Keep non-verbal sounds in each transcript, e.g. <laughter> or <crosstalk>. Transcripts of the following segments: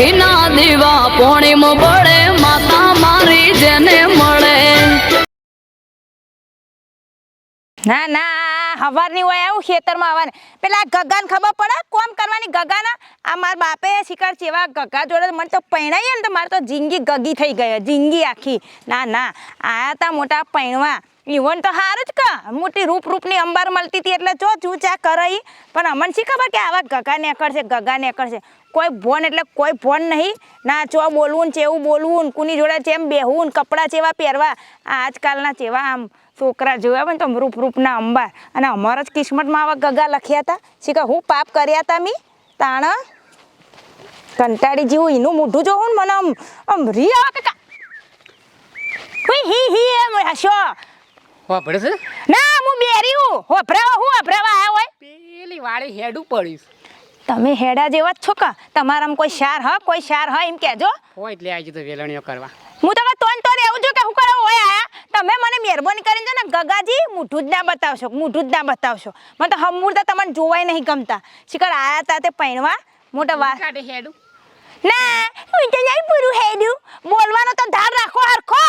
ઘીના દીવા પોણીમ પડે માતા મારી જેને મળે. ના ના, હવારની હોય આવું ખેતરમાં આવવાનું. પેલા ગગાને ખબર પડે કોમ કરવાની ગગાના? આ મારા બાપે શિકાર જેવા ગગા જોડે મને તો પૈણાઈએ ને તો મારે તો જિંદગી ગગી થઈ ગઈ જિંદગી આખી. ના ના, આયા તા મોટા પૈણવા. ઈવન તો હારું જ કા. મોટી રૂપ રૂપની અંબાર મળતી હતી એટલે જો જૂચા કરાઈ. પણ અમને શી ખબર કે આવા ગગા નેકળશે ગગા નેકળશે? કોઈ ભોન એટલે કોઈ ભોન નહીં. ના ચો બોલવું ને ચેવું બોલવું ને કુની જોડે ચેમ બેહવું ને કપડાં ચેવા પહેરવા. આજકાલના ચેવા આમ છોકરા જોયા હોય ને તો રૂપ રૂપના અંબાર અને અમારા જ કિસ્મતમાં આવા ગગા લખ્યા હતા. શીખા હું પાપ કર્યા હતા મી? તાણ? કંટાળી જેવું એનું મોઢું જોવું ને મને આમ આમ રી આવે કાકા હી હી એમ હશો વાપરે છે? ના હું બેરી હું. હોભરાવા હું હોભરાવા આવ્યો હોય. પેલી વાળી હેડું પડીશ. તમે હેડા જેવા જ છો કા તમારામાં કોઈ શાર હ કોઈ શાર હ એમ કહેજો. હોય એટલે આવી તો વેલણીઓ કરવા. હું તો તોન તો રહેવું છું કે હું કરો હોય આયા? તમે મને મહેરબાની કરીને છે ને ગગાજી મૂઠું જ ના બતાવશો મૂઠું જ ના બતાવશો. મને તો હમૂર તો તમને જોવાય નહીં ગમતા. શિખર આયા તા તે પૈણવા મોટા વાર કાઢે હેડું. ના હું તો નહીં પૂરું હેડું બોલવાનો તો ધાર રાખો હરખો.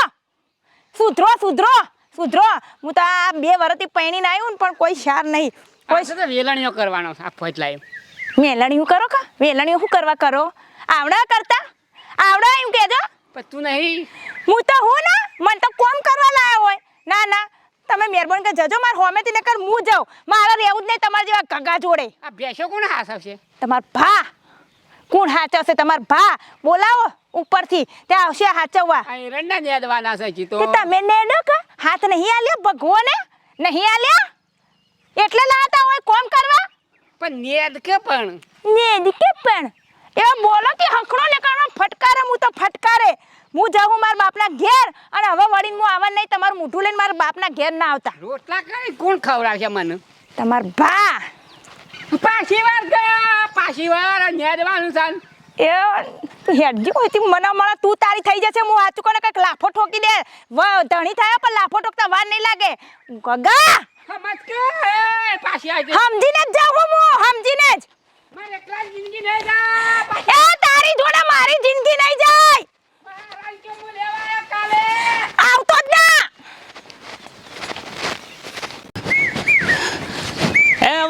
સુધરો સુધરો સુધરો. હું તો આ બે વર્ષથી પૈણીને આવ્યું ને પણ કોઈ શાર નહીં. કોઈ વેલણીઓ કરવાનો આ ફોજ ફોજલા એમ વેલણીયું કરો કા? વેલણી શું કરવા કરો? આવડા કરતા? આવડા એમ કહેજો પણ તું નહીં. હું તો હું ના? મને તો કોમ કરવા લાયો હોય. ના ના. તમે મહેરબાની કે જજો માર હોમેથી નકર હું જાઉં. મારા રહેવું જ નહીં તમારા જેવા ગગા જોડે. આ ભેંસો કોણ હાસવશે? તમાર ભા. કોણ હાચવશે તમાર ભા? બોલાવો ઉપરથી. ત્યાં આવશે હાચવવા. એરંડા નેદવાના છે જી તો. કે તમે નેડો કા? હાથ નહીં આલ્યા? ભગવાને? નહીં આલ્યા? એટલે લાતા હોય કોમ કરવા? પણ નેદ કે પણ? નેદ કે પણ? એવા બોલો કે હકડો ને કારણે ફટકારે હું તો ફટકારે. હું જાઉં મારા બાપના ઘેર અને હવે વળીને હું આવવા નહીં તમારું મોઢું લઈને મારા બાપના ઘેર ના આવતા. રોટલા કઈ કોણ ખવડાવશે મને? તમાર ભા. પાછી વાર ગયા પાછી વાર નેદવાનું સાન એ હેડજી તી મને મળે તું તારી થઈ જશે હું વાંચું કોને કંઈક લાફો ઠોકી દે. વ ધણી થાય પણ લાફો ઠોકતા વાર નહીં લાગે. ગગા! સમજ કે પાછી આવી સમજીને જ જાઉં હું સમજીને જ મારે એકલા જ જિંદગી નહીં જા પાછી એ તારી જોડે મારી જિંદગી નહીં જાય. આવતો જ ના.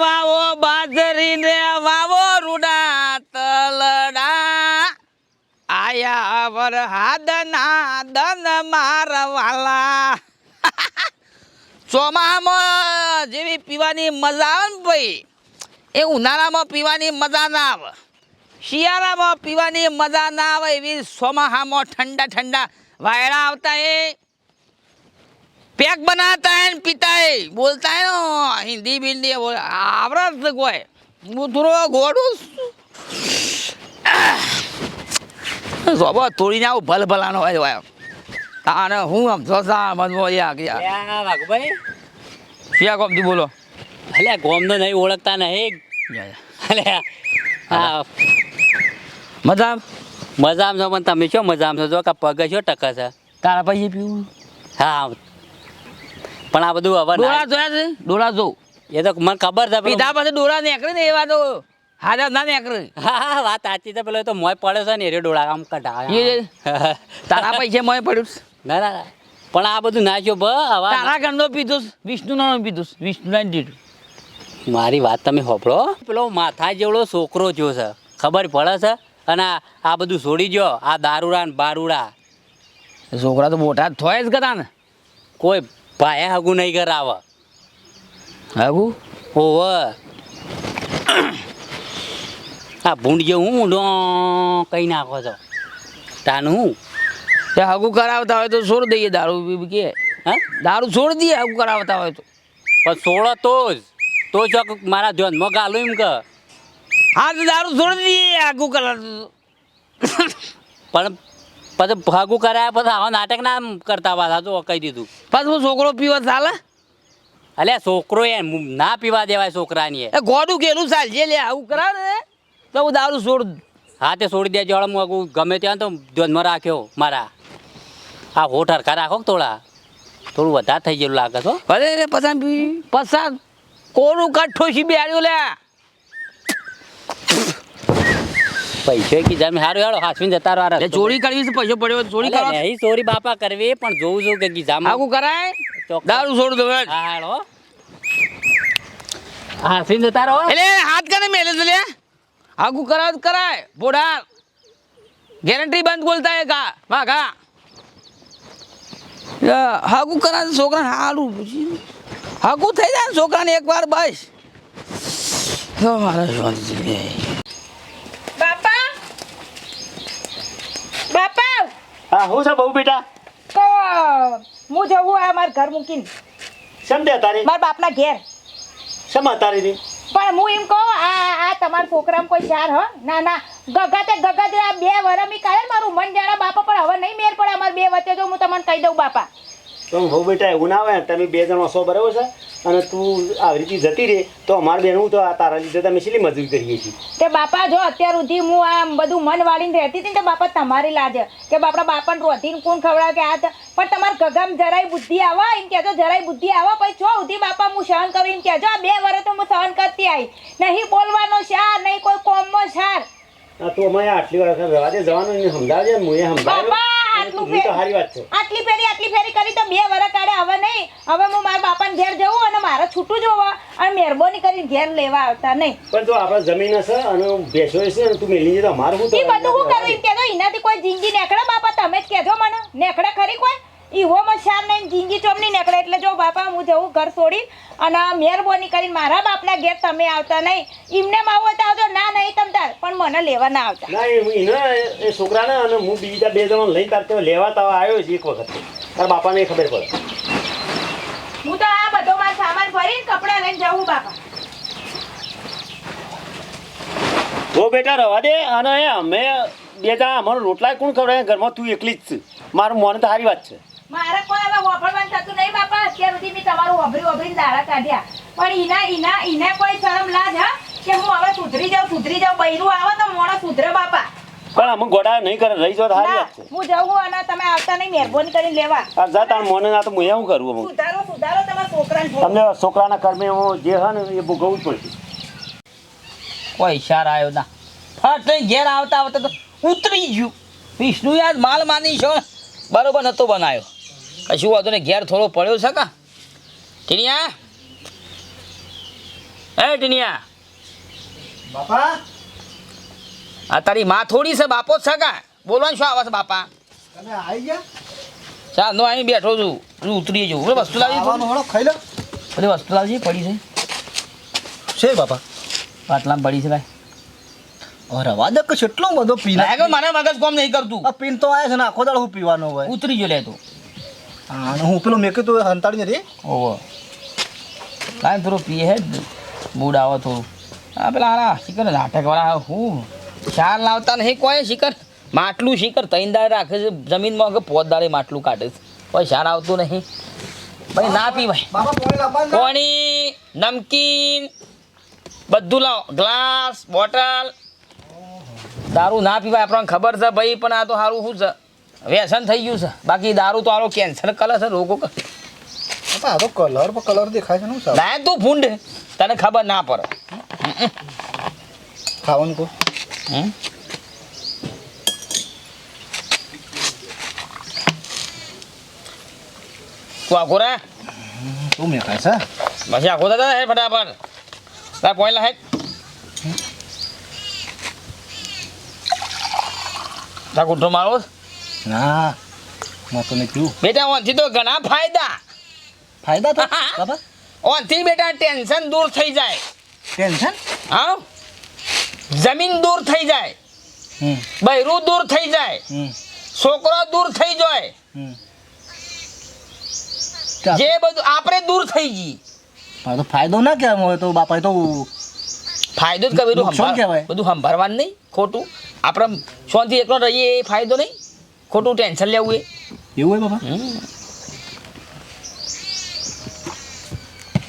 વાવો બાજરી ને વાવો રૂડા તલડા. આયા વર હાદના દન મારવાલા. ચોમામાં જેવી પીવાની મજા આવે ને ભાઈ. એ ઉનાળામાં પીવાની મજા ના આવે. શિયાળામાં પીવાની મજા ના આવે એવી સોમાહામાં ઠંડા ઠંડા વાયરા આવતા એ. પેક બનાતા હે પીતા હે. બોલતા હે હિન્દી બિન્દી આવડત કોઈ. ઉધરો ગોડું સોબો તોડીને આવું ભલ ભલાનો હોય હોય તાને હું આમ જોસા મનમાં યાર ગયા. ભાઈ ક્યાં કોમથી બોલો. અલ્યા ગોમનો નહીં ઓળખતા નહીં અલ્યા હા મજા મજામાં? છો પણ તમે શું મજામાં છો? જો કે પગ છો ટકે છે. તારા પૈસે પીવું? હા. પણ આ બધું હવે ડોળા જોયા છે? ડોળા જો. એ તો મને ખબર છે પીધા પછી ડોળા નીકળે ને એ વાતો હાજર ના નીકળે. હા હા વાત સાચી છે પેલો તો મોય પડ્યો છે ને એ ડોળા આમ કઢાવે. <laughs> તારા પૈસે મોય પડ્યું ના ના. પણ આ બધું નાખ્યો બ હવે તારા ઘરનો પીધું વિષ્ણુ નો પીધું વિષ્ણુ ના દીધું. મારી વાત તમે હોભળો પેલો માથા જેવડો છોકરો જો છે. ખબર પડે છે? અને આ- બધું છોડી જો આ દારૂડા ને બારૂડા. છોકરા તો મોટા થોય જ કરતા ને. કોઈ ભાઈ હગું નહીં કરાવે. હગું? ઓવ. આ ભૂંડ જે હું ડો કઈ નાખો છો? તાનું હું? તે હગું કરાવતા હોય તો છોડ દઈએ દારૂ કે. હા? દારૂ છોડ દઈએ હગું કરાવતા હોય તો. પણ છોડો તો જ. તો ચોક મારા ધ્યાનમાં ગાલું એમ કે. હા તો દારૂ છોડી દઈએ હગું કરાવતું પણ પછી ભાગું કરાયા પછી આવા નાટક ના કરતા પાછા તો કહી દીધું. પછી હું છોકરો પીવા ચાલે? અલ્યા છોકરો એ ના પીવા દેવાય છોકરાની એ. ગોડું કેલું ચાલશે લે આવું કરાવે ને. તો હું દારૂ છોડ. હા તે છોડી દેજો હળ હું ગમે ત્યાં તો ધ્યાનમાં રાખ્યો મારા. આ હોઠ હરખા રાખો થોડા? થોડું વધારે થઈ ગયેલું લાગે છો અરે પસંદ પસાર પસાર કોનું કાઠો છે બેડ્યું લે? પૈસો કીધા મેં હારું હેડો હાસવીને જતા રહો આ ચોરી કરવી છે પૈસો પડ્યો ચોરી અલ્યા, કરો. નહીં ચોરી બાપા કરવી પણ જોઉં છું કે ગીધામાં આવું કરાય? દારૂ છોડ દો હા હેડો હાસવીને જતા રહો. એટલે હાથ કને મેલે છે લે? આગુ કરાવ કરાય. બોડાર. ગેરંટી બંધ બોલતા હે કા કા હાગુ કરા તો છોકરા હારું. હાગુ થઈ જાય ને છોકરાને એકવાર બસ તો મારા બાપા? બાપા? હા હું છે બહુ બેટા? તો હું જવું આ મારા ઘર મૂકીને. દે તારી? મારા બાપના ઘેર. શેમ તારી રી પણ હું એમ કહું આ આ તમારા છોકરામાં કોઈ ચાર હ? ના ના. ગગા તે ગગા તે આ બે વરમી ને મારું મન જાણા બાપા પણ હવે નહીં મેર પડે અમારે બે વચ્ચે. તો હું તમને કહી દઉં બાપા. તો હું બેટા એવું ના હોય તમે બે જણ હસો બરાબર છે? અને તું આવી રીતે જતી રહે તો અમારે બેન હું તો આ તારા લીધે તમે શેલી મજૂરી કરીએ છીએ? તે બાપા જો અત્યાર સુધી હું આમ બધું મન વાળીને રહેતી હતી ને તો બાપા તમારી લાજે કે બાપડા બાપાને રોધીને કોણ ખવડાવે કે આ પણ તમારે ગગમ જરાય બુદ્ધિ આવા એમ કહેજો, જરાય બુદ્ધિ આવા, પછી છો સુધી બાપા હું સહન કરું એમ કહેજો. આ બે વર્ષ હું સહન કરતી આવી નહીં બોલવાનો શાર નહીં કોઈ કોમનો આ તું અમે આટલી વાર દે જવાનું એને સમજાવજે હું એ સમજાવ્યું. તું સારી વાત છે. આટલી ફેરી આટલી ફેરી કરી તો બે વરસ કાઢે હવે નહીં. હવે હું મારા બાપાને ઘેર જવું અને મારે છૂટું જોવા અને મહેરબાની કરીને ઘેર લેવા આવતા નહીં. પણ જો આપણે જમીન હશે અને ભેંસો હશે અને તું મેલી જતો અમારું શું એ બધું હું કરું? એમ એનાથી કોઈ જિંદગી નેકડા બાપા તમે જ કહેજો મને. નેકડા ખરી કોઈ? ઈવો મશાર નહીં જિંદગી ચોમની નીકળે એટલે જો બાપા હું જવું ઘર છોડી અને મહેરબાની કરીને મારા બાપના ઘેર તમે આવતા નહીં. એમને આવો તો આવજો ના નહીં તમ તાર. પણ મને લેવા ના આવતા. ના હું એને એ છોકરાને અને હું બીજા બે જણ લઈ તાર લેવા તો આવ્યો છે એક વખત. તારા બાપાને ખબર પડે. હું તો આ બધો મારો સામાન ભરીને કપડાં લઈને જવું બાપા. હો બેટા રવા દે. અને એ અમે બે જણા અમારો રોટલા કોણ ખવડાવે? ઘરમાં તું એકલી જ છે. મારું મોને તો સારી વાત છે. મારે કોઈ હવે વાપરવાનું થતું નહીં બાપા. અત્યાર સુધી મેં તમારું વાપરી વાપરીને દાડા કાઢ્યા. પણ ઈના ઈના ઈને કોઈ શરમ લાજ હા? કે હું હવે સુધરી જાઉં સુધરી જાઉં બૈરું આવે તો મોણો સુધરે બાપા. પણ અમે ગોડા નહીં કરે રહી જાવ તો વાત છે. હું જવું અને તમે આવતા નહીં મહેરબાની કરીને લેવા. આ જા તાર મોને ના તો હું એવું કરું હું સુધારો સુધારો તમારા છોકરાને. તમને છોકરાના કર્મે હું જે હે એ ભોગવવું જ પડશે. કોઈ ઈશાર આવ્યો ના. ફટ ઘેર આવતા આવતા તો ઉતરી ગયું. વિષ્ણુ યાર માલ માની છો બરોબર નતો બનાવ્યો. કશું વાંધો ને ઘેર થોડો પડ્યો છે કા? ટીનિયા? એ ટીનિયા? બાપા? આ તારી માં થોડી છે બાપો જ છે કા? બોલવાનું શું આવે છે બાપા? તમે આવી ગયા? ચાલ નો અહીં બેઠો છું તું ઉતરી જવું બોલે વસ્તુ લાવી હળો ખાઈ લો. બોલે વસ્તુ લાવજી પડી છે. છે બાપા. પાટલામાં પડી છે ભાઈ. અરે વાદક કેટલો બધો પીના લાગે મને મગજ કોમ નહીં કરતું. પીન તો આવે છે ને આખો દાળ હું પીવાનો હોય. ઉતરી ગયો લે તું. અને હું પેલું મેકે તું હંતાડી નથી ઓહો. કાંઈ થોડું પીએ હે મૂડ આવો થોડું. હા પેલા હારા શિકર નાટકવાળા હું ખ્યાલ લાવતા નહીં કોઈ શિકર માટલું શિકર ત્રણ દાડે રાખે છે જમીનમાં કે પોત દાડે માટલું કાઢે છે. કોઈ શાર આવતું નહીં. ભાઈ ના પીવાય ભાઈ. કોણી પાણી નમકીન બધું લાવો. Glass bottle. દારૂ ના પીવાય આપણને ખબર છે ભાઈ પણ આ તો સારું શું છે? વ્યસન થઈ ગયું છે. બાકી દારૂ તો આરો કેન્સર કલર છે રોગો આ તો કલર પર કલર દેખાય છે ને સાહેબ? તું ફૂંડ તને ખબર ના પડે. ખાવાનું કો? તું આખો રે. શું મેકાય છે? પછી આખો દાદા હે ફટાફટ. તાર પોઈલા હે. તા કુઠો મારો? ના મેં તો નહીં બેટા ઓનથી તો ઘણા ફાયદા. ફાયદા તો બાબા ઓનથી બેટા ટેન્શન દૂર થઈ જાય. ટેન્શન? હા? જમીન દૂર થઈ જાય. બૈરું દૂર થઈ જાય. છોકરો દૂર થઈ જાય. જે બધું આપણે દૂર થઈ ગઈ. તો ફાયદો ના કહેવાય હોય તો બાપા તો ફાયદો જ કહેવાય. બધું સંભાળવાનું નહીં ખોટું. આપણે શોનથી એકલો રહીએ એ ફાયદો નહીં. ખોટું ટેન્શન લેવું એ. એવું હોય બાપા?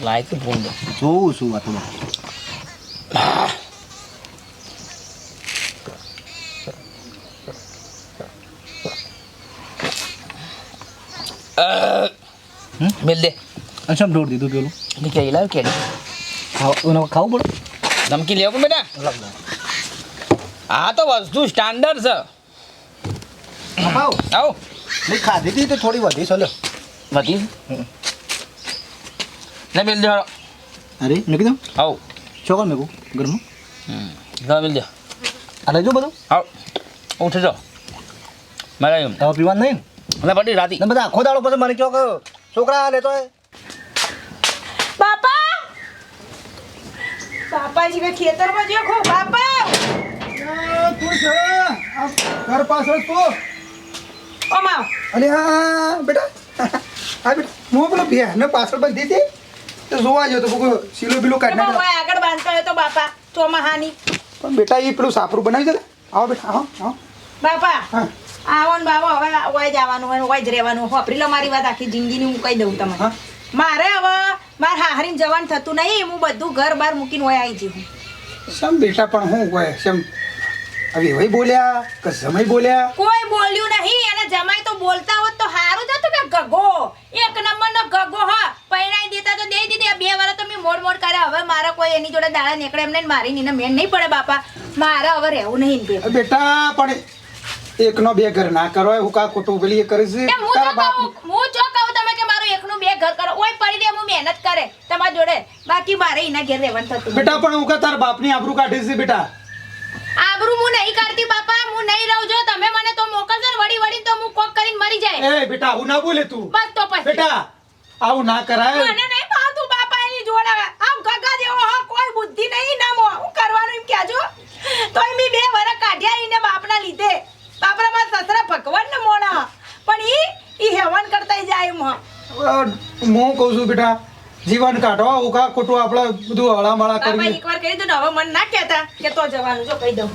લાયક ફોન જોઉં છું આ મેલ દે. અચ્છા શેમ દીધું પેલું? કે લાવ કે ખાવ પડે? ધમકી લેવું બેટા. આ તો વસ્તુ સ્ટાન્ડર્ડ છે. આવો. આવો. મેં ખાધી હતી તો થોડી વધી ચલો. વધી? ને બિલ દો અરે મેં કીધું? આવો. ચોકર મેં ઘરમાં? હા બિલ દો. આ લેજો બધું. આવો. ઉઠી જાઓ. મારા એમ. દવા પીવાનું નહીં? અને પડી રાતી. ને બધા આખો દાડો પછી મને ચોક છોકરા લેતો હોય. બાપા! બાપાજી કે ખેતરમાં જો ખો બાપા. ઘર પાછળ તો અરે હા બેટા. હા બેટા હું પેલો ભેને પાછળ બંધી હતી. તો જોવા જો તો કોઈ સીલો બીલો કાઢી એમાં આગળ બાંધતો હોય તો બાપા ચોમાહાની પણ બેટા એ પેલું સાપરું બનાવી દે આવો બેટા આવો આવો. બાપા હા. આવો ને બાબા હવે ઓય જવાનું હોય વાય ઓય જ રહેવાનું વાપરી લો મારી વાત આખી જિંદગીની હું કહી દઉં તમને. હા. મારે હવે મારે હાહરીને જવાનું થતું નહીં હું બધું ઘર બાર મૂકીને હોય આવી જઉં સમ બેટા પણ હું હોય સમ હવે વહી બોલ્યા? કે સમય બોલ્યા? કોઈ બોલ્યું નહીં અને જમાઈ તો બોલતા હોત તો હારું જ હતું કે ગગો. એક નંબરનો ગગો હ. પૈણાઈ દેતા તો દઈ દીધી. બે વાર તો મેં મોડ મોડ કરે હવે મારા કોઈ એની જોડે દાડા નીકળે એમને મારી નીને મેન નહીં પડે બાપા. મારે હવે રહેવું નહીં ને બેટા પણ એકનો બે ઘર ના કરો હું કા ખોટું પેલી એ કરે છે તારા બાપ હું જો કહું તમે કે મારું એકનું બે ઘર કરો. ઓય પડી દે હું મહેનત કરે. તમારા જોડે બાકી મારે એના ઘેર રહેવાનું થતું બેટા પણ હું કા તારા બાપની આબરૂ કાઢી છે બેટા? આબરૂ હું નહીં કરતી બાપા હું નહીં રહું. જો તમે મને તો મોકલજો ને વળી વળી તો હું કોક કરીને મરી જાય. એ બેટા હું ના બોલે તું. બસ તો પછી. બેટા આવું ના કરાય. મને નહીં ભાવતું બાપા એની જોડે. આમ ગગા જેવો હો કોઈ બુદ્ધિ નહીં ના મો. હું કરવાનું એમ કહેજો. તોય મી બે વરસ કાઢ્યા ઈને બાપના લીધે. બાપરા માં સસરા ભગવાન ને મોણા પણ ઈ ઈ હેવન કરતાય જાય એમ હો. કહું છું બેટા? જીવન કાઢો હું કા ખોટું આપણે બધું હળામળા કરીએ. એકવાર કહી દઉં ને હવે મન ના કહેતા કે તો જવાનું. જો કહી દઉં.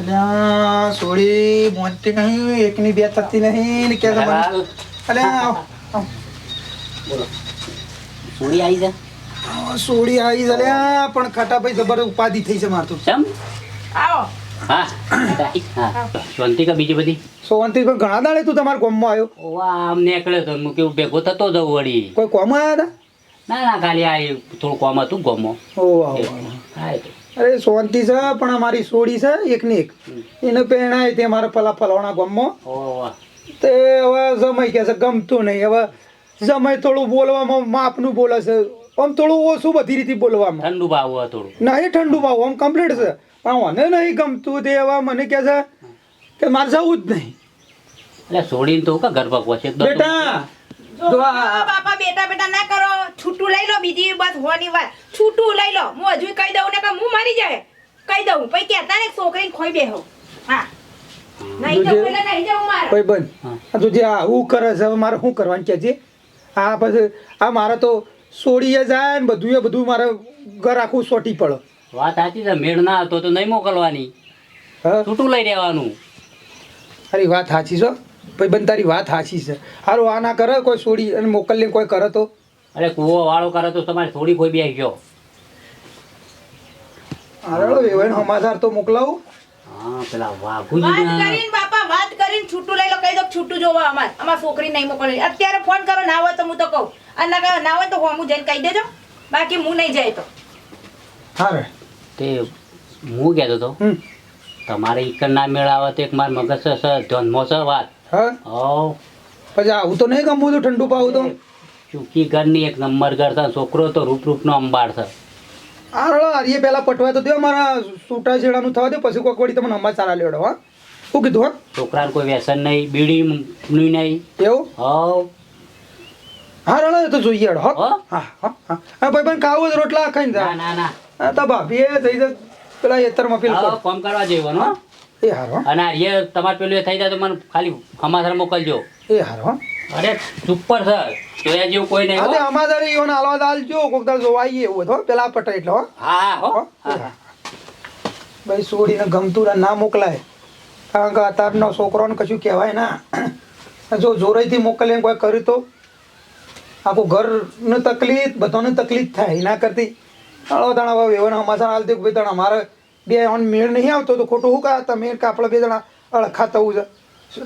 અલ્યા સોળી મોનતી નહીં એકની બે થતી નહીં ને કે મને અલ્યા આવ, આવ. સોડી આવી છે? સોળી આવી છે અલ્યા પણ ખાટાભાઈ જબર ઉપાધિ થઈ છે મારતું ચમ? આવો. હા હા. શાંતિ કા બીજી બધી? સોવંતી પણ ઘણા દાડે તું તમારા ગામમાં આવ્યો. ઓવા આમ નીકળ્યો તો હું કેવું ભેગો થતો જવું વળી. કોઈ કોમ આવ્યા ના ના ખાલી આ થોડું કોમ હતું ગમો ઓ. હા. અરે શાંતિ છે પણ અમારી સોડી છે એક. ને એક એને પહેણાય તે મારા પેલા પલાવણા ગામમાં. તે હવે જમાઈ કે છે ગમતું નહીં. હવે જમાઈ થોડું બોલવામાં માપનું બોલે છે. આમ થોડું ઓછું બધી રીતે બોલવામાં. ઠંડુ ભાવ થોડું. નહીં ઠંડુ ભાવ આમ કમ્પ્લીટ છે. પણ મને નહીં ગમતું તે હવે મને કહે છે કે મારે જવું જ નહીં. એટલે છોડીને તો કા ઘર પહોંચે? બેટા બાપા બેટા બેટા ના કરો. છૂટું લઈ લો બીજી બસ હોની વાત. છૂટું લઈ લો. હું હજુ કહી દઉં ને કે હું મરી જાય. કહી દઉં. પછી કહેતા ને છોકરીને ખોઈ બેહો. હા. નહીં જવું એટલે નહીં જવું મારે. ભાઈ બંધ. હા. આ તું જે આવું કરે મારે શું કરવાનું છે આ પછી આ મારે તો સોડીએ જાય ને બધું મારે ઘર આખું સોટી પડે. વાત સાચી છે મેળ ના હતો તો નહીં મોકલવાની. હા? છૂટું લઈ રહેવાનું. અરે વાત સાચી છો ભાઈ બંધ તારી વાત સાચી છે. હારું આ ના કરે કોઈ છોડી અને મોકલીને કોઈ કરે તો. અરે કૂવો વાળો કરે તો તમારે થોડી કોઈ બે ગયો. હારો વેવાઈને સમાચાર તો મોકલાવું. હા પેલા વાત કરીને બાપા વાત કરીને છૂટું લઈ લો કહી દો છૂટું જોવા અમાર. અમાર છોકરી નહીં મોકલી અત્યારે ફોન કરો ના હોય તો હું તો કહું. અને ના કહો ના હોય તો હું જઈને કહી દેજો. બાકી હું નહીં જાય તો. હા તે હું કહેતો તો હમ. તમારે ઈકર ના મેળાવે તો એક માર મગજ છે ધ્યાનમાં છે વાત. હા? હા પછી આવું તો નહીં ગમવું તો ઠંડુ પાવું તો? ચૂકી ઘરની એક નંબર કરતા છોકરો તો રૂપ રૂપનો અંબાર છે. હારો આરીએ પહેલા પટવાય તો દે મારા છૂટા છેડાનું થવા દે પછી કોક વળી તમને સમાચાર આ લેવડો હા? શું કીધું હા? છોકરાને કોઈ વ્યસન નહીં બીડી નહીં. એવું? હા હા એ તો જોઈએ હો. હો? હા હા ભાઈ પણ જ રોટલા ખાઈને ના જા. ના ના હા તો ભાભી એ થઈ જાય પેલા એતરમાં હા, કર. કોમ કરવા જઈવાનું હો? એ હારો. અને આ તમારે પેલું એ થઈ જાય તો મને ખાલી સમાચાર મોકલજો. એ હારો. હો. અરે સુપર સર જોયા જેવું કોઈ નહીં અરે. અમારે ઈવન હાલવા દાલ જો કોક દાલ જોવા આવીએ એવું તો પેલા પટે એટલે હા. હા. ભાઈ છોડીને ગમતું ને મોકલાય. કારણ કે અત્યારનો છોકરોને કશું કહેવાય ના. જો જોરાઈથી મોકલે કોઈ કર્યું તો આખું ઘરનું તકલીફ બધાને તકલીફ થાય એના કરતી. હળો દાણા હવે એવો સમાચાર હાલતી ભાઈ દાણા મારે બે ઓન મેળ નહીં આવતો તો ખોટું શું કહે? મેળ કે આપણે બે જણા અળખા થવું છે.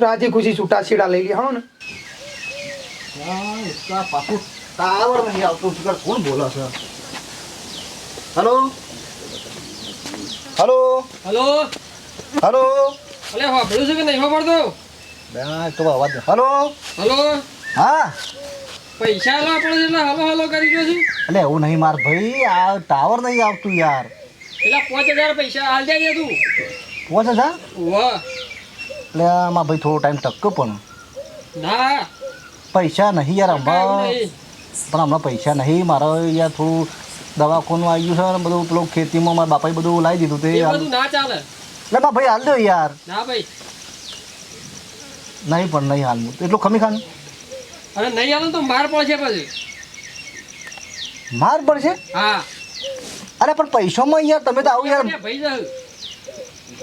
રાજી ખુશી છૂટા છીડા લઈ ગયા હો ને. પાછું ટાવર નહીં આવતું. કોણ બોલે છે? હલો? હલો? હલો? હલો? અલે હોબળું છે કે નહીં? હોબળતો બે તો. અવાજ. હલો? હલો? હા? પૈસા એટલે હલો હલો કરી ગયો છે. એટલે એવું નહીં માર ભાઈ આ ટાવર નહીં આવતું યાર. પેલા પાંચ હજાર પૈસા હાલ જાય તું. પહોંચે છે એટલે આમાં ભાઈ થોડો ટાઈમ ટક્કો પણ ના. પૈસા નહીં યાર હમણાં પણ હમણાં પૈસા નહીં મારે યાર થોડું દવાખાનું આવી ગયું છે ને બધું પેલું ખેતીમાં મારા બાપાએ બધું લાવી દીધું તે હાલ- બધું ના ચાલે. એટલે મા ભાઈ હાલ દો યાર. ના ભાઈ. નહીં પણ નહીં હાલ એટલું ખમી ખાનું? નહીં તો માર પડશે પછી. માર પડશે? હા. અરે પણ પૈસામાં યાર તમે તો આવું યાર.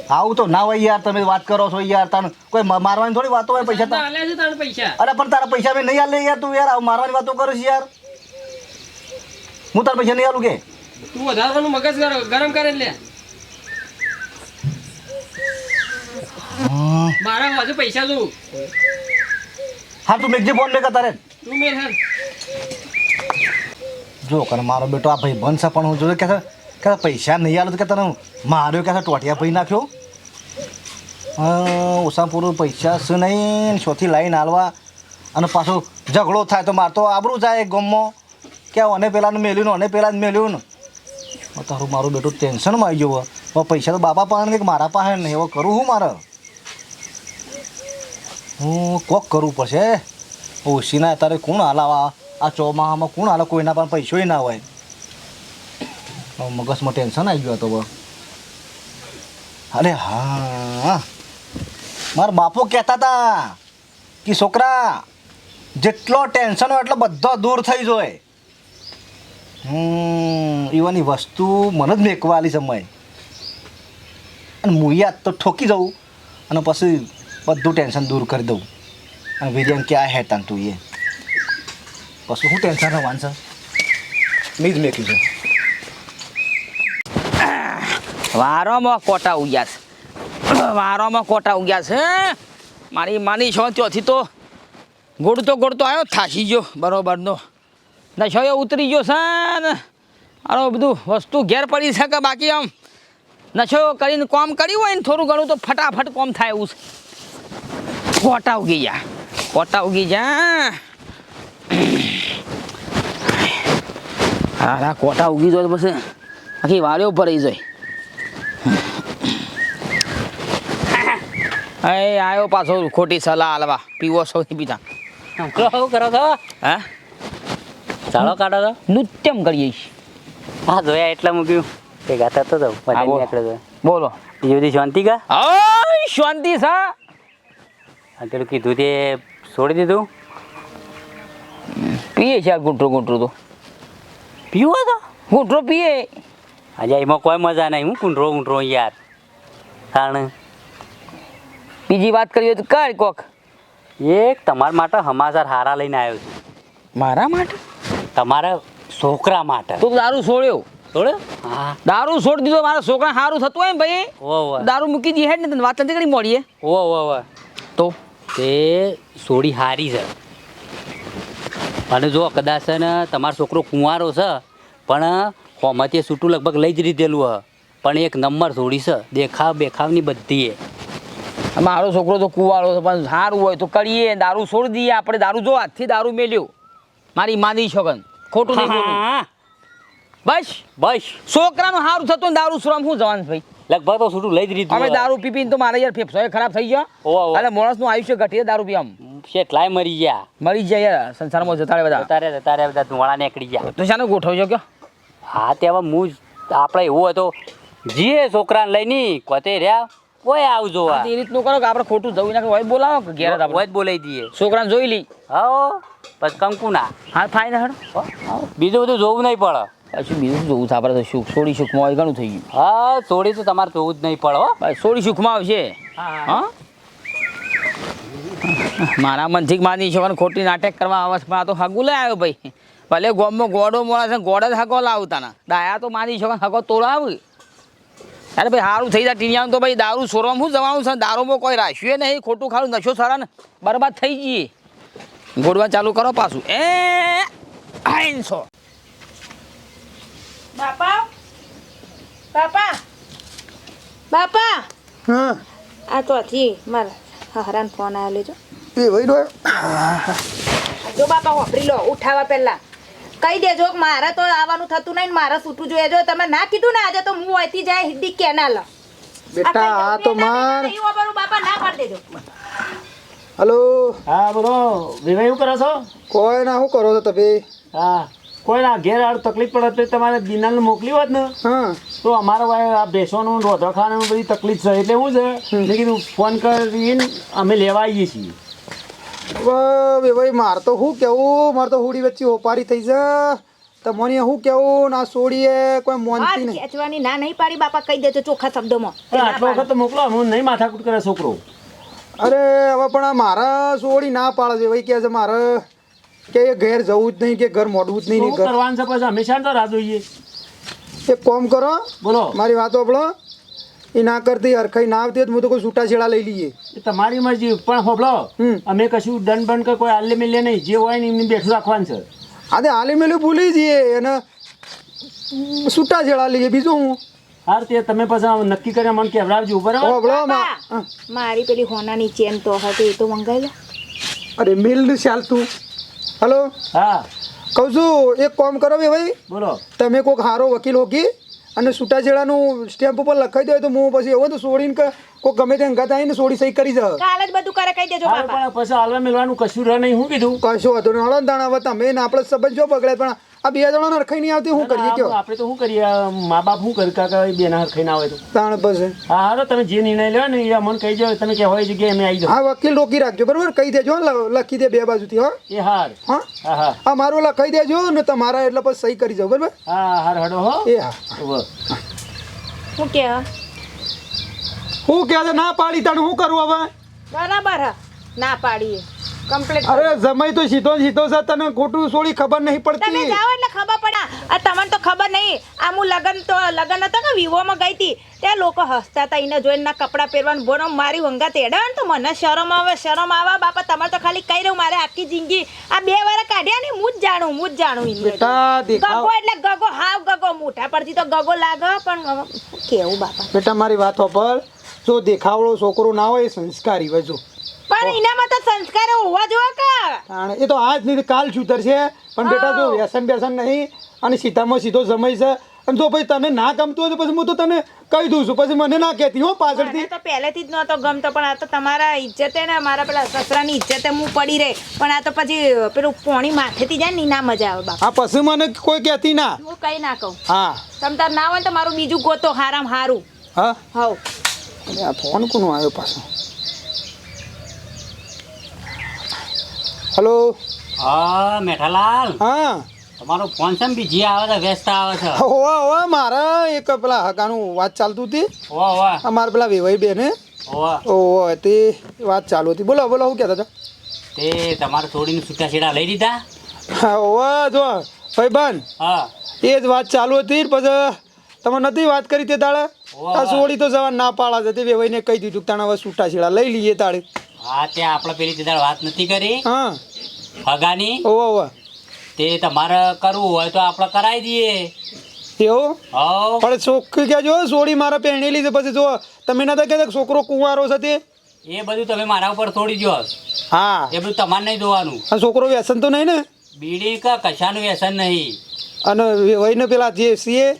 આવું તો ના હોય યાર તમે વાત કરો છો યાર તને કોઈ મારવાની થોડી વાતો હોય પૈસા અરે પણ તારા પૈસા મેં નહીં આલે યાર તું યાર આવું મારવાની વાતો કરું છે યાર. હું તારા પૈસા નહીં આલું કે? તું વધારવાનું મગજ ગરમ કરે લે મારા પાસે પૈસા જોઉં હા તું મેઘજી ફોન મેં તારે તું મેર જો કને મારો બેટો આ ભાઈ બનશે પણ હું જોયું કે કે પૈસા નહીં આવ્યો કે તને માર્યો કે ટોટિયા ભાઈ નાખ્યો? ઓછા પૂરું પૈસા શું નહીં, શોથી લાઈન હાલવા અને પાછો ઝઘડો થાય તો માર તો આબરું જાય ગમમાં. કે ઓને પહેલાંનું મેલ્યું ને ઓને પેલા જ મેલ્યું ને. તારું મારું બેટું ટેન્શનમાં આવી ગયું હવે. પૈસા તો બાપા પાસે નહીં મારા પાસે નહીં હવે કરું હું મારે? હું કોક કરવું પડશે. ઓછીના અત્યારે કોણ હાલાવા? આ ચોમાહામાં કોણ હાલે કોઈના પણ પૈસોય ના હોય? મગજમાં ટેન્શન આવી ગયું હતો અરે હા. મારા બાપુ કહેતા હતા કે છોકરા, જેટલો ટેન્શન હોય એટલો બધો દૂર થઈ જોય. હમ એવાની વસ્તુ મને જ મેકવા આલી સમય. અને મુયાત તો ઠોકી જવું અને પછી બધું ટેન્શન દૂર કરી દઉં. અને વિજયન ક્યાં હેતાન તું એ પછી શું ટેન્શન છે મેં જ મેક્યું છે વારોમાં કોટા ઉગ્યા છે વારોમાં કોટા ઉગ્યા છે મારી માની છો ત્યોથી તો ગોળતો ગોળતો આવ્યો થાસી ગયો બરોબરનો નશો એ ઉતરી ગયો છે ને આરો બધું વસ્તુ ઘેર પડી છે કે બાકી આમ નશો કરીને કોમ કર્યું હોય ને થોડું ઘણું તો ફટાફટ કોમ થાય એવું છે કોટા ઉગી ગયા કોટા ઉગી જા હા કોટા ઉગી જાય પછી આખી વાળીઓ ભરાઈ જાય. <coughs> એ આવ્યો પાછો ખોટી સલાહ હાલવા પીવો સૌથી પીતા કરો શું કરો છો? હા? ચાલો કાઢો તો. નૃત્યમ કરીએ હા જોયા એટલે મૂક્યું. તે ગાતા તો જાઉં. બોલો. બીજી શાંતિ કા? ઓય શાંતિ સા આ પેલું કીધું તે છોડી દીધું? પીએ છે આ ગુંટરો ગુંટરો તો. પીવો તો? ગુંટરો પીએ. અજા એમાં કોઈ મજા નહીં હું કુંડરો ઊંઠરો યાર. કારણ બીજી વાત કરીએ તો કર કોક. એક તમારા માટે હમાસર હારા લઈને આવ્યો છું. મારા માટે? તમારા છોકરા માટે. તો દારૂ છોડ્યો. છોડ્યો હા. દારૂ છોડી દીધો મારા છોકરા સારું થતું હોય ને ભાઈ ઓ દારૂ મૂકી દઈએ હેડ ને તને વાત નથી કરી મળીએ. ઓ ઓ તો? તે સોડી હારી છે. અને જો કદાચ ને તમારો છોકરો કુંવારો છે પણ હોમાંથી સૂટું લગભગ લઈ જ લીધેલું હ. પણ એક નંબર થોડી છે દેખાવ બેખાવની બધી એ મારો છોકરો તો કુવાળો છે પણ સારું હોય તો કરીએ દારૂ છોડી દઈએ આપણે દારૂ જો હાથથી દારૂ મેલ્યો. મારી માની છોકન ખોટું નહીં હા, બસ. બસ. છોકરાનું સારું થતું દારૂ શ્રમ શું જવાનું ભાઈ? લગભગ તો છૂટું લઈ જ લીધું અમે હ. દારૂ પી પીને તો મારે યાર ફેફસો ખરાબ થઈ ગયો. અને માણસનું આયુષ્ય ઘટીએ દારૂ પી આમ. શેઠલાય મરી ગયા. મરી જાય યાર સંસારમાં જતા રહે બધા. તારે તારે બધા ધુવાળા નીકળી ગયા. તો શાને ગોઠવજો કયો હા તે હવે હું આપણે એવું હતો જીએ છોકરાને લઈને કોતે રહ્યા ઓય આવજો આ. એ રીતનું કરો કે આપણે ખોટું જવું નાખે હોય બોલાવો કે ઘેર આપણે. હોય બોલાવી દઈએ. છોકરાને જોઈ લઈ. હા પછી કંકુના. હા ફાઈન હેડો. બીજું બધું જોવું નહીં પડે. પછી બીજું જોવું છે? આપણે તો સુખ સોળી સુખમાં હોય ઘણું થઈ ગયું. હા થોડી તો તમારે જોવું જ નહીં પડે સોળી સુખમાં આવશે? હા મારા મનથી માની છો ખોટી નાટક કરવા આ તો હગું લઈ આવ્યો ભાઈ. ભલે ગોમમાં ગોડો મોડા છે ગોડ જ હકો લાવતા ના. દાયા તો માની છો હકો તોડાવ. અરે ભાઈ સારું થઈ જાય ટીનિયાનું તો ભાઈ દારૂ સોરવામાં શું જવાનું છે? દારૂમાં કોઈ રાખ્યું નહીં ખોટું ખાડું નશો સારા ને બરબાદ થઈ જઈએ. ગોડવા ચાલુ કરો પાછું. એ આઈનસો. બાપા? બાપા? બાપા? હા. આ તો હતી મારા હરાન ફોન આવ્યો લેજો. એ રહ્યો. જો બાપા વાપરી લો ઉઠાવા પહેલા. કહી દેજો કે મારે તો આવવાનું થતું નહીં ને મારે સૂટું જોઈએ. જો તમે ના કીધું ને આજે તો હું અહીંથી જાય હિન્દી કેનાલ. બેટા આ તો માર. બાપા ના પાડી દેજો. હલો. હા બોલો. વિવાહ શું કરો છો? કોઈ ના શું કરો છો તમે? હા. કોઈ ના ઘેર આડ તકલીફ પડે તો તમારે બિનાલ મોકલી હોત ને? હા. તો અમારો ભાઈ આ ભેંસોનું રોધવા ખાવાનું બધી તકલીફ છે. એટલે શું છે મેં કીધું ફોન કરીને અમે લેવા આવીએ છીએ. ભાઈ મારે તો શું કેવું? માર તો હુડી વચ્ચે ઓપારી થઈ છે તમને શું કેવું? ના છોડીએ કોઈ મોનતી નહીં. ખેંચવાની ના નહીં પાડી બાપા કહી દેજો ચોખ્ખા શબ્દોમાં. આટલો વખત મોકલો હું નહીં માથાકૂટ કરે છોકરો. અરે હવે પણ આ મારા છોડી ના પાડે છે ભાઈ કે છે મારે. કે એ ઘેર જવું જ નહીં કે ઘર મોડવું જ નહીં કરવાનું છે પછી? હંમેશા તો રાહ જોઈએ. એક કોમ કરો બોલો. મારી વાત આપણો એ ના કરતી હરખાઈ ના આવતી હું તો કોઈ છૂટા છેડા લઈ લઈએ. એ તમારી મરજી પણ હોભળો હમ. અમે કશું દંડ બંધ કે કોઈ આલે મેલે નહીં. જે હોય ને એમને બેઠું રાખવાનું છે. હા તે હાલી મેલું ભૂલી જઈએ અને છૂટા છેડા લઈએ. બીજું હું? હાર તે તમે પછી નક્કી કરીને મને કેવડાવજો બરાબર? મારી પેલી હોનાની ચેન તો હતી એ તો મંગાવી લે. અરે મિલ ચાલતું હલો? હા. કહું છું એક કોમ કરો બે ભાઈ. બોલો. તમે કોઈક સારો વકીલ હોકી અને છૂટાછેડાનું સ્ટેમ્પ ઉપર લખાઈ દો તો હું પછી એવું તો છોડીને કોઈ ગમે તે અંગાત આવીને છોડી સહી કરી જાવ કાલ જ બધું કરે કહી દેજો બાપા. પણ પછી હાલવા મેળવાનું કશું રહે નહીં હું કીધું? કશું હતું ને હળો દાણા હવે તમે ને આપણે સંબંધ જો બગડે પણ આ બે જણા હરખાઈ નહીં આવતી શું કરીએ કયો? આપણે તો શું કરીએ? મા બાપ શું કરે કાકા બે ના હરખાઈ ના હોય તો. તાણ પછી હા હારો તમે જે નિર્ણય લ્યો ને એ મને કહી દો તમે કે હોય જગ્યાએ અમે આવી જાઓ હા વકીલ રોકી રાખજો બરોબર? કહી દેજો લખી દે બે બાજુથી હો. એ હાર. હા? હા હા. મારું લખાઈ દેજો ને તમારા એટલે પછી સહી કરી જાવ બરોબર? હા હાર હડો હો. એ હા. શું કે? હું કે ના પાડી તને શું કરું હવે? બરાબર. હ. ના પાડીએ. કમ્પ્લીટ અરે જમાઈ તો સીધો સીધો છે તને ખોટું સોળી ખબર નહીં તમે પડતી જાઓ એટલે ખબર પડે. આ તમને તો ખબર નહીં. આ હું લગન તો લગન હતો કે વિવોમાં ગઈ હતી? ત્યાં લોકો હસતા હતા એને જોઈને ના કપડાં પહેરવાનું બોનો મારી વંગા તેડા તો મને શરમ આવે શરમ આવે. બાપા તમારે તો ખાલી કહી રહ્યું મારે આખી જિંદગી આ બે વાર કાઢ્યા ને હું જ જાણું હું જ જાણું બેટા ગગો એટલે ગગો હાવ ગગો મોટા પરથી તો ગગો લાગે પણ કેવું બાપા? બેટા મારી વાત પર જો દેખાવડો છોકરો ના હોય એ સંસ્કારી હોય જો પણ એનામાં તો સંસ્કાર હોવા જોવા કા? એ તો આજ નહીં કાલ પણ બેટા જો વ્યસન બેસન નહીં અને સીધામાં સીધો સમય છે. અને જો પછી તને ના ગમતું હોય તો પછી હું તો તને કહી દઉં છું. પછી મને ના કહેતી હો પાછળથી. તો પહેલેથી જ નહોતો ગમતો પણ આ તો તમારા ઇજ્જતે ને મારા પેલા સસરાની ઇજ્જતે હું પડી રહે. પણ આ તો પછી પેલું પોણી માથેથી જાય ને ના મજા આવે બાપા. પછી મને કોઈ કહેતી ના. હું કઈ ના કહું. હા. તમ તાર ના હોય તો મારું બીજું ગોતો હારામ હારું. હા? હા ફોન કોનો આવ્યો પાછો? હલો. હા મેઠાલાલ. હા. તમારો ફોન છે બીજી આવે છે વ્યસ્ત આવે છે. ઓવા ઓવા મારા એક પેલા હકાનું વાત ચાલતું હતી. ઓવા ઓવા અમારે પેલા વેવાઈ બેન ઓવા ઓવા તે વાત ચાલુ હતી. બોલો બોલો શું કહેતા હતા? તે તમારે છોડીને છૂટા છેડા લઈ લીધા? હા ઓવા જો ભાઈબંધ. હા. એ જ વાત ચાલુ હતી પછી તમે નથી વાત કરી તે તાળે? સોડી તો જવા ના પાડા તે વેવાઈને કહી દીધું તાણે હવે છૂટા છેડા લઈ લઈએ તાળે. હા ત્યાં આપણે પેલી તે વાત નથી કરી. હા. હગાની ઓવા ઓવા. તે તમારે કરવું હોય તો આપણે કરાવી દઈએ. એવું? હવ. પણ છોકરી કહેજો સોળી મારા પહેણેલી છે પછી જો તમે નતા કહેતા કે છોકરો કુંવારો છે તે? એ બધું તમે મારા ઉપર છોડી દો હા. એ બધું તમારે નહીં જોવાનું. આ છોકરો વ્યસન તો નહીં ને? બીડી કે કશાનું વ્યસન નહીં. અને વેવાઈને પેલા જે સીએ?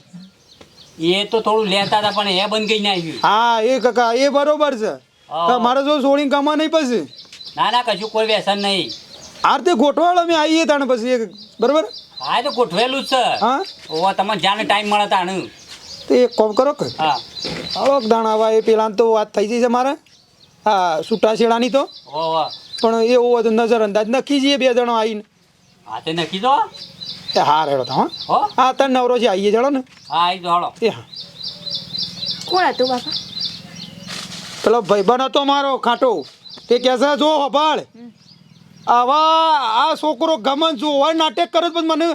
એ તો થોડું લેતા હતા પણ એ બંધ કરી નાખ્યું હા એ કાકા એ બરોબર છે. હા. કે મારે જો સોળી કમા નહીં પછી? ના ના કશું કોઈ વ્યસન નહીં. આર તે ગોઠવાડો અમે આવીએ તાણે પછી એક બરોબર? હા એ તો ગોઠવેલું જ છે. હા? ઓ તમને જ્યાં ટાઈમ મળે તાણે. તે એક કોમ કરો કે. હા. હાલો દાણાવા એ પેલા તો વાત થઈ જઈ છે મારે હા છૂટાછેડાની તો. ઓવા પણ એવો તો નજર અંદાજ નક્કી જઈએ બે જણો આવીને હા તે નક્કી દો તે હા રેડો તમે હા. હો? તને નવરો છે આવીએ જણો ને. હા આવી એ હા. કોણ હતું બાપા? પેલો ભાઈબંધ હતો મારો ખાટો. તે કહે છે જો હભાળ આવા આ છોકરો ગમન જોવા નાટક કરે પણ મને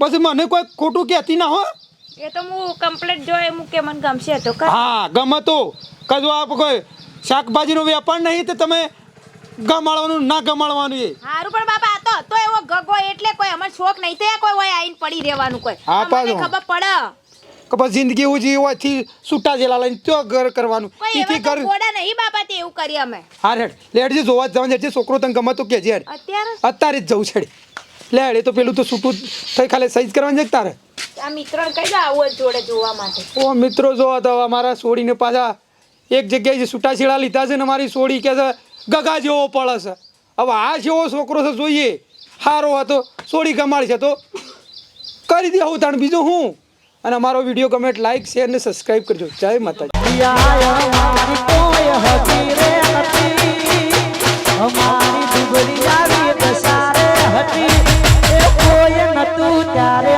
પછી મને કોઈ ખોટું કહેતી ના હો. એ તો હું કમ્પ્લેટ જોય હું કે મને ગમશે તો હા ગમતો. કજો આપ કોઈ શાકભાજીનો વેપાર નહીં તો તમે ગમાડવાનું ના ગમાડવાનું એ. હારું પણ બાપા આ તો હતો એવો ગગો એટલે કોઈ અમાર શોખ નહીં તે કોઈ હોય આઈને પડી રહેવાનું કોઈ. હા, અમને ખબર પડે. કે પછી જિંદગી એવું જીવી હોયથી છૂટા જેલા લઈને તો ઘર કરવાનું. એથી ઘર ગોડા નહીં બાપા તે એવું કરી અમે. હા રેડ લેડ જે જોવા જવાનું છે છોકરો તને ગમે તો કે જે અત્યારે? અત્યારે જ જવું છે લેડ એ તો પેલું તો છૂટું થઈ ખાલી સહી કરવાની છે તારે? આ મિત્રોને કઈ આવું જોડે જોવા માટે. ઓ મિત્રો જોવા તો અમારા સોડીને પાછા એક જગ્યાએ જે છૂટાછેડા લીધા છે ને અમારી સોડી કે છે ગગા જેવો પડે છે. હવે આ જેવો છોકરો છે જોઈએ. સારો હતો સોડી કમાડી છે તો. કરી દે હું તાણ બીજું હું? અને અમારો વીડિયો કમેન્ટ લાઈક શેર અને સબસ્ક્રાઈબ કરજો. જય માતાજી. ત્યારે